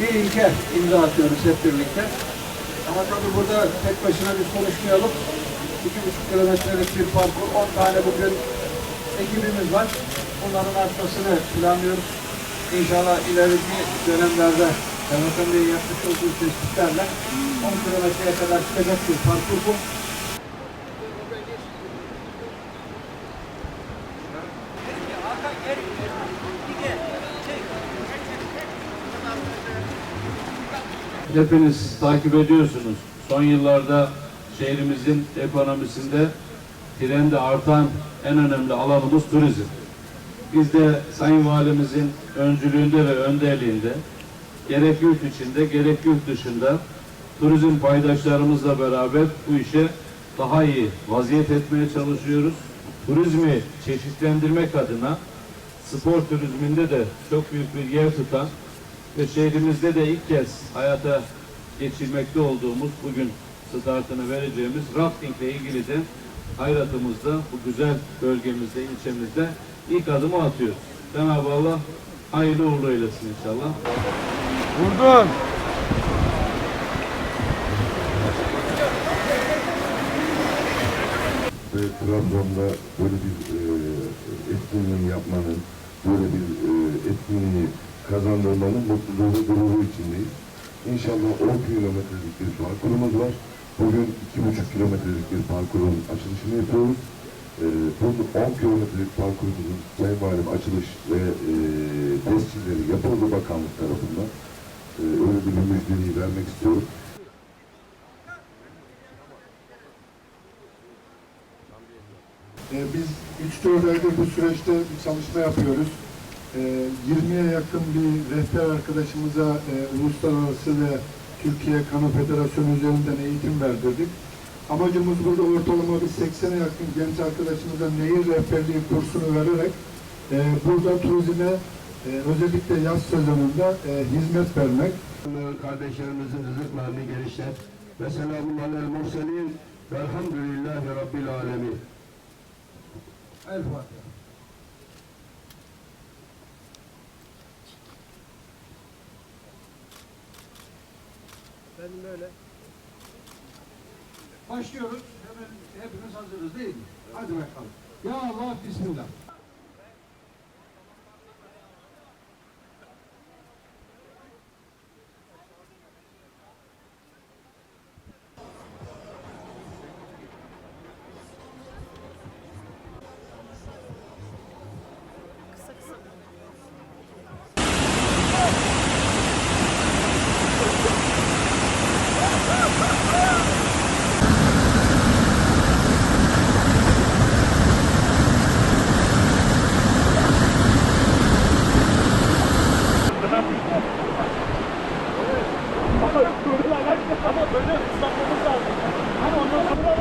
bir ilke imza atıyoruz hep birlikte. Ama tabii burada tek başına biz konuşmayalım. İki buçuk kilometrelik bir parkur, on tane bugün ekibimiz var. Bunların artmasını planlıyoruz. İnşallah ileriki dönemlerde Kaymakam Bey'in yapmış olduğu tespitlerle 10 kilometreye kadar çıkacak bir parkur bu. Hepiniz takip ediyorsunuz. Son yıllarda şehrimizin ekonomisinde trende artan en önemli alanımız turizm. Biz de Sayın Valimizin öncülüğünde ve önderliğinde gerek yurt içinde gerek yurt dışında turizm paydaşlarımızla beraber bu işe daha iyi vaziyet etmeye çalışıyoruz. Turizmi çeşitlendirmek adına spor turizminde de çok büyük bir yer tutan ve şehrimizde de ilk kez hayata geçirmekte olduğumuz bugün startını vereceğimiz rafting ile ilgili de hayratımızda bu güzel bölgemizde, ilçemizde ilk adımı atıyoruz. Cenab-ı Allah hayırlı uğurlu eylesin inşallah. Vurdun. ve Trabzon'da böyle bir e, etkinliği yapmanın, böyle bir e, etkinliği kazandırmanın mutluluğu gururu içindeyiz. İnşallah 10 kilometrelik bir parkurumuz var. Bugün 2,5 kilometrelik bir parkurun açılışını yapıyoruz. E, bu 10 kilometrelik parkurumuzun Sayın Valim açılış ve e, yapıldı bakanlık tarafından. E, öyle bir müjdeyi vermek istiyorum. Ee, biz 3-4 aydır bu süreçte bir çalışma yapıyoruz. Ee, 20'ye yakın bir rehber arkadaşımıza e, uluslararası ve Türkiye Kano Federasyonu üzerinden eğitim verdirdik. Amacımız burada ortalama bir 80'e yakın genç arkadaşımıza nehir rehberliği kursunu vererek e, burada turizme e, özellikle yaz sezonunda e, hizmet vermek. kardeşlerimizin rızıklarını genişlet. Ve selamun alel murselin. Velhamdülillahi Rabbil alemin. El Fatiha. Benim öyle. Başlıyoruz. Hemen hepimiz hazırız değil mi? Hadi bakalım. Ya Allah Bismillah. Ama böyle ıslatmamız lazım. Ama ondan sonra